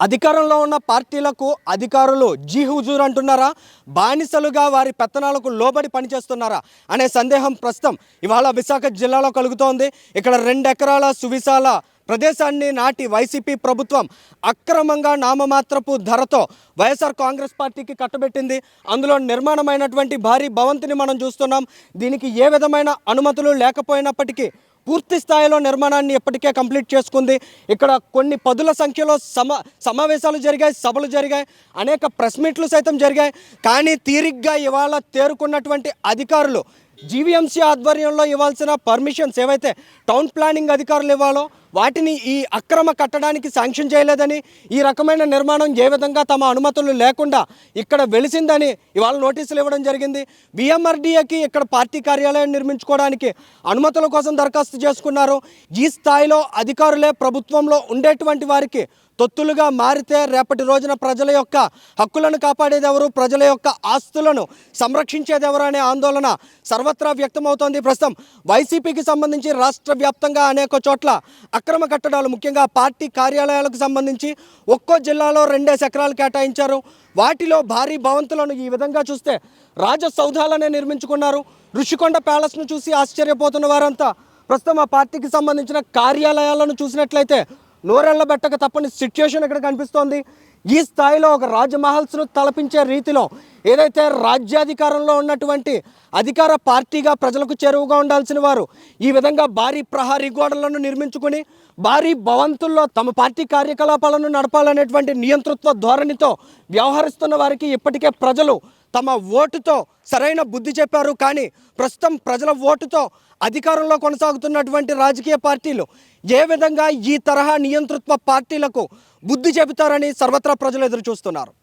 అధికారంలో ఉన్న పార్టీలకు అధికారులు జీ హుజూర్ అంటున్నారా? బానిసలుగా వారి పెత్తనాలకు లోబడి పనిచేస్తున్నారా? అనే సందేహం ప్రస్తుతం ఇవాళ విశాఖ జిల్లాలో కలుగుతోంది. ఇక్కడ రెండు ఎకరాల సువిశాల ప్రదేశాన్ని నాటి వైసీపీ ప్రభుత్వం అక్రమంగా నామమాత్రపు ధరతో వైఎస్ఆర్ కాంగ్రెస్ పార్టీకి కట్టబెట్టింది. అందులో నిర్మాణమైనటువంటి భారీ భవంతిని మనం చూస్తున్నాం. దీనికి ఏ విధమైన అనుమతులు లేకపోయినప్పటికీ పూర్తి స్థాయిలో నిర్మాణాన్ని ఇప్పటికే కంప్లీట్ చేసుకుంది. ఇక్కడ కొన్ని పదుల సంఖ్యలో సమ సమావేశాలు జరిగాయి సభలు జరిగాయి అనేక ప్రెస్ మీట్లు సైతం జరిగాయి. కానీ తీరిగ్గా ఇవాళ తేరుకున్నటువంటి అధికారులు జీవీఎంసీ ఆధ్వర్యంలో ఇవ్వాల్సిన పర్మిషన్స్ ఏవైతే టౌన్ ప్లానింగ్ అధికారులు ఇవ్వాలో వాటిని ఈ అక్రమ కట్టడానికి శాంక్షన్ చేయలేదని ఈ రకమైన నిర్మాణం ఏ విధంగా తమ అనుమతులు లేకుండా ఇక్కడ వెలిసిందని ఇవాళ నోటీసులు ఇవ్వడం జరిగింది. బిఎంఆర్డీఏకి ఇక్కడ పార్టీ కార్యాలయం నిర్మించుకోవడానికి అనుమతుల కోసం దరఖాస్తు చేసుకున్నారు. ఈ స్థాయిలో అధికారులే ప్రభుత్వంలో ఉండేటువంటి వారికి తొత్తులుగా మారితే రేపటి రోజున ప్రజల యొక్క హక్కులను కాపాడేది ఎవరు ప్రజల యొక్క ఆస్తులను సంరక్షించేది ఎవరు అనే ఆందోళన సర్వత్రా వ్యక్తమవుతోంది. ప్రస్తుతం వైసీపీకి సంబంధించి రాష్ట్ర వ్యాప్తంగా అనేక చోట్ల అక్రమ కట్టడాలు ముఖ్యంగా పార్టీ కార్యాలయాలకు సంబంధించి ఒక్కో జిల్లాలో రెండేసి ఎకరాలు కేటాయించారు. వాటిలో భారీ భవంతులను ఈ విధంగా చూస్తే రాజసౌధాలనే నిర్మించుకున్నారు. ఋషికొండ ప్యాలెస్ను చూసి ఆశ్చర్యపోతున్న వారంతా ప్రస్తుతం ఆ పార్టీకి సంబంధించిన కార్యాలయాలను చూసినట్లయితే నోరెళ్ళబెట్టక తప్పని సిచ్యుయేషన్ ఇక్కడ కనిపిస్తోంది. ఈ స్థాయిలో ఒక రాజమహల్స్ను తలపించే రీతిలో ఏదైతే రాజ్యాధికారంలో ఉన్నటువంటి అధికార పార్టీగా ప్రజలకు చేరువుగా ఉండాల్సిన వారు ఈ విధంగా భారీ ప్రహారీ గోడలను నిర్మించుకుని భారీ భవంతుల్లో తమ పార్టీ కార్యకలాపాలను నడపాలనేటువంటి నియంతృత్వ ధోరణితో వ్యవహరిస్తున్న వారికి ఇప్పటికే ప్రజలు తమ ఓటుతో సరైన బుద్ధి చెప్పారు. కానీ ప్రస్తుతం ప్రజల ఓటుతో అధికారంలో కొనసాగుతున్నటువంటి రాజకీయ పార్టీలు ఏ విధంగా ఈ తరహా నియంతృత్వ పార్టీలకు బుద్ధి చెబుతారని సర్వత్రా ప్రజలు ఎదురు చూస్తున్నారు